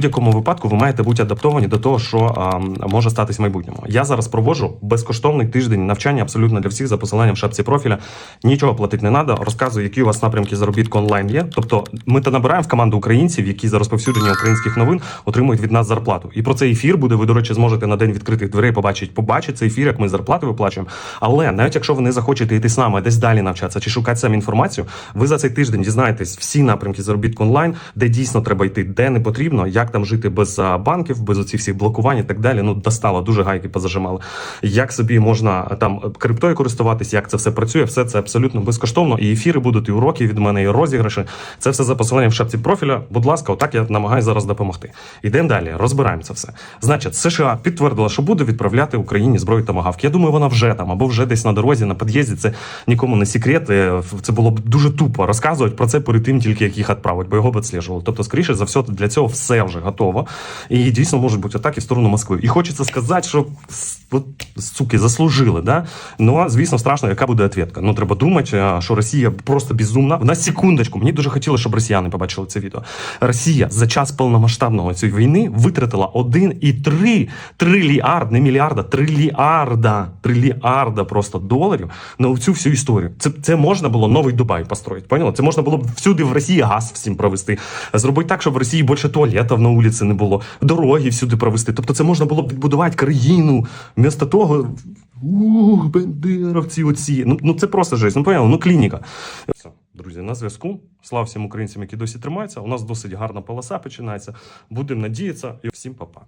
будь-якому випадку ви маєте бути адаптовані до того, що а, може статись в майбутньому. Я зараз проводжу безкоштовний тиждень навчання абсолютно для всіх за посиланням в шапці профіля. Нічого платити не треба. Розказую, які у вас напрямки заробітку онлайн є. Тобто, ми та набираємо в команду українців, які за розповсюдження українських новин отримують від нас зарплату. І про цей ефір буде. Ви, до речі, зможете на день відкритих дверей побачити, побачити цей ефір, як ми зарплати виплачуємо. Але навіть якщо ви не захочете йти з нами десь далі навчатися чи шукати самі інформацію, ви за цей тиждень дізнаєтесь всі напрямки заробітку онлайн, де дійсно треба йти, де не потрібно, як там жити без банків, без оцих всіх блокувань і так далі. Ну достало, дуже гайки позажимали. Як собі можна там криптою користуватись, як це все працює, все це абсолютно безкоштовно. І ефіри будуть, і уроки від мене, і розіграші. Це все за посиланням в шапці профіля. Будь ласка, отак я намагаюся зараз допомогти. Ідемо далі, розбираємо це все. Значить, США підтвердила, що буде відправляти Україні зброю томагавк. Я думаю, вона вже там або вже десь на дорозі, на під'їзді. Це нікому не секрет. Е, Це було б дуже тупо розказувати про це перед тим, тільки як їх відправить, бо його б відслежували. Тобто, скоріше за все, для цього все вже готово. І дійсно можуть бути атаки в сторону Москви. І хочеться сказати, що вот от, суки заслужили. Да? Ну звісно, страшно, яка буде відповідка. Ну треба думати, що Росія просто безумна. На секундочку, мені дуже хотілося, щоб росіяни побачили це відео. Росія за час повномасштабного цієї війни витратила 1,3 трильярд, не мільярда, трильярда, трильярда просто доларів на цю всю історію. Це, це можна було новий Дубай построїти. Поняла? Це можна було б всюди в Росії газ всім провести. Зробити так, щоб в Росії більше туалетів на вулиці не було, дороги всюди провести. Тобто, це можна було б відбудувати країну. Вмісто того, ух, бендеровці оці. Ну, ну це просто жесть. Ну поняла, ну клініка. Все, друзі, на зв'язку. Слава всім українцям, які досі тримаються. У нас досить гарна полоса починається. Будемо надіятися і всім па-па.